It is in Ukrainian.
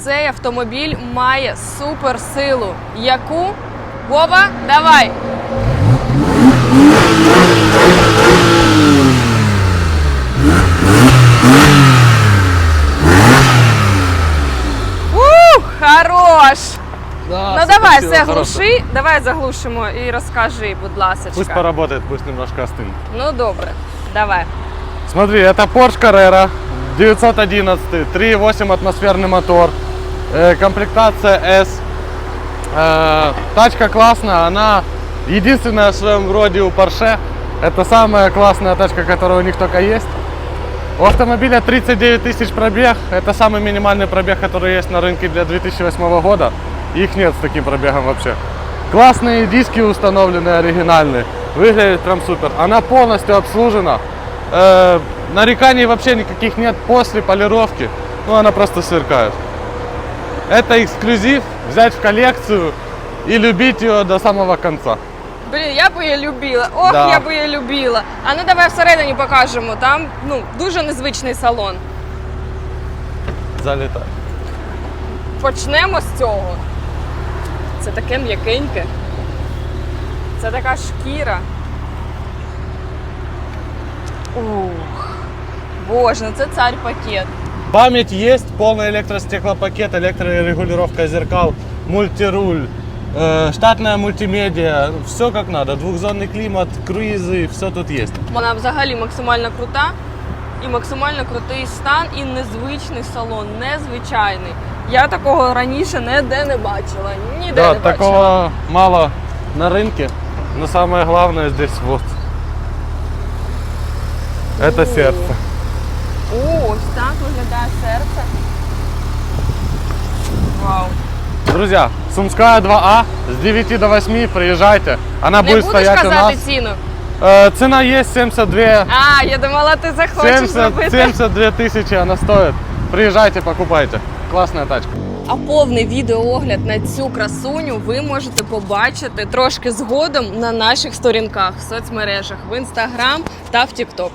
цей автомобіль має суперсилу. Яку? Вова, давай! Ух, хорош! Да, ну давай, спасибо, все, хорошо. глуши. Давай заглушимо і розкажи, будь ласка. Пусть поработает, пусть немножко остынет. Ну добре, давай. Смотри, это Porsche Carrera 911, 3.8 атмосферный мотор, э, Комплектация S. Э, тачка классная, она единственная в своем роде у Porsche. Это самая классная тачка, которая у них только есть. У автомобиля 39 тысяч пробег. Это самый минимальный пробег, который есть на рынке для 2008 года. Их нет с таким пробегом вообще. Классные диски установлены, оригинальные. Выглядит прям супер. Она полностью обслужена. Э, нареканий вообще никаких нет после полировки. Ну, она просто сверкает. Это эксклюзив. Взять в коллекцию и любить ее до самого конца. Блін, я би її любила. Ох, Да. я би її любила. А ну давай всередині покажемо. Там ну дуже незвичний салон. Залетай. Почнемо з цього. Це таке м'якеньке. Це така шкіра. Ух. Боже, ну це царь пакет. Память есть, полный электростеклопакет, электрорегулировка зеркал, мультируль, э, штатная мультимедиа, все как надо, двухзонный климат, круизы, все тут есть. Вона взагалі максимально крута. І максимально крутий стан, і незвичний салон, незвичайний. Я такого раніше ніде не бачила. Ніде Да, не бачила. такого мало на рынке, но самое главное здесь вот. Это О. сердце. Так виглядає серце. Вау. Друзья, Сумская 2А с 9 до 8 приезжайте. Она Не будет будеш стоять у казати нас. ціну? Э, цена есть 72 А, я думала, ти захочеш 70, зробити. 72 тысячи она стоит. Приезжайте, покупайте. Классная тачка. А повний відеоогляд на цю красуню ви можете побачити трошки згодом на наших сторінках в соцмережах в інстаграм та в Тікток.